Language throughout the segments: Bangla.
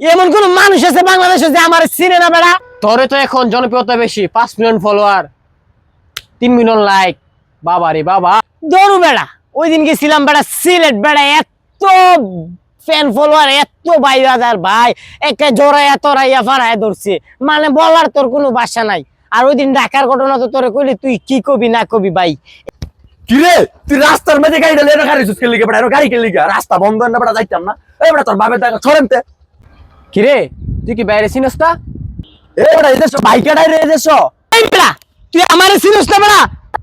এমন কোন মানুষ আছে বাংলাদেশে যে আমার চিনে না বেড়া? তোরে তো এখন জনপ্রিয়তা বেশি পাঁচ মিলিয়ন ফলোয়ার তিন মিলিয়ন লাইক বাবা রে বাবা। দৌড়ু বেড়া ওই দিন গেছিলাম বেড়া সিলেট বেড়া এত ফ্যান ফলোয়ার এত ভাই হাজার ভাই একে জোড়াইয়া তোরাইয়া ফারাইয়া ধরছে। মানে বলার তোর কোনো বাসা নাই। আর ওই দিন ঢাকার ঘটনা তো তোরে কইলে তুই কি কবি না কবি ভাই? কি রে? তুই রাস্তার মধ্যে গাড়ি ডালে গাড়ি সুস খেলি বেটা গাড়ি খেলি রাস্তা বন্ধ না বেটা যাইতাম না। এই তোর বাপের টাকা ছড়েন কিরে? তুই কি বাইরে চিনস না? এ বেটা এদেশ বাইকে ডাই রে এদেশ এই বেড়া তুই আমারে চিনিস না বেড়া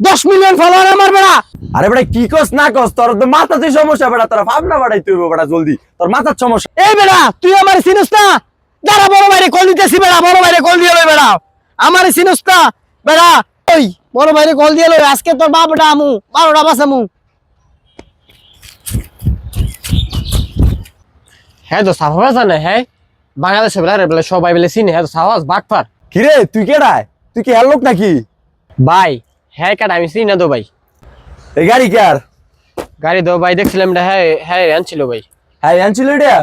দশ মিলিয়ন ফলোয়ার আমার বেড়া আরে বেটা কি কস না কস তোর তো মাথাতে সমস্যা বেটা তোর ভাবনা বাড়াই তুই বেটা জলদি। তোর মাথার সমস্যা। এই বেড়া তুই আমারে চিনিস না? যারা বড় ভাইরে কল দিতেছি বেড়া বড় ভাইরে কল দিয়ে লই বেড়া আমারে চিনিস না? বেড়া ওই বড় ভাইরে কল দিয়ে লই আজকে তোর বাপটা আমু বারোটা বাসামু হ্যাঁ তো সাহস জানে হ্যাঁ? বাংলাদেশে বেলা বেলা সবাই বেলে চিনি হ্যাঁ তো সাহস বাটপার। কি রে তুই কেডায়? তুই কি হেল লোক নাকি? ভাই হ্যাঁ কাটা আমি চিনি না তো ভাই। এই গাড়ি কার? গাড়ি দো ভাই দেখছিলাম এটা হ্যাঁ হ্যাঁ আনছিল ভাই। হ্যাঁ আনছিল এটা?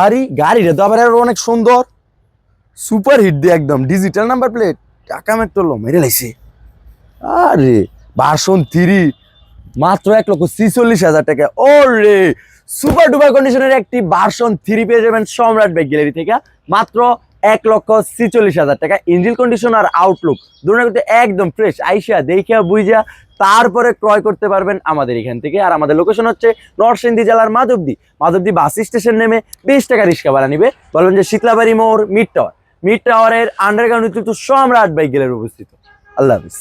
আরে গাড়ি রে তো আবার অনেক সুন্দর। সুপার হিট দিয়ে একদম ডিজিটাল নাম্বার প্লেট। টাকা মেট্রো মেরে লাইছে। আরে ভার্সন থ্রি মাত্র এক লক্ষ ছিচল্লিশ হাজার টাকা। ও রে সুপার ডুপার কন্ডিশনের একটি ভার্সন থ্রি পেয়ে যাবেন সম্রাট ব্যাগ গ্যালারি থেকে। মাত্র এক লক্ষ ছিচল্লিশ হাজার টাকা। ইঞ্জিন কন্ডিশন আর আউটলুক দুটো একদম ফ্রেশ আইসা দেখিয়া বুঝা তারপরে ক্রয় করতে পারবেন আমাদের এখান থেকে। আর আমাদের লোকেশন হচ্ছে নরসিংদী জেলার মাধবদী। মাধবদী বাস স্টেশন নেমে বিশ টাকা রিক্সা ভাড়া নিবে। বলবেন যে শীতলাবাড়ি মোড়, মিড টাওয়ার মিড টাওয়ারের আন্ডারগ্রাউন্ড সম্রাট বাইক গ্যালারি অবস্থিত আল্লাহ হাফিজ।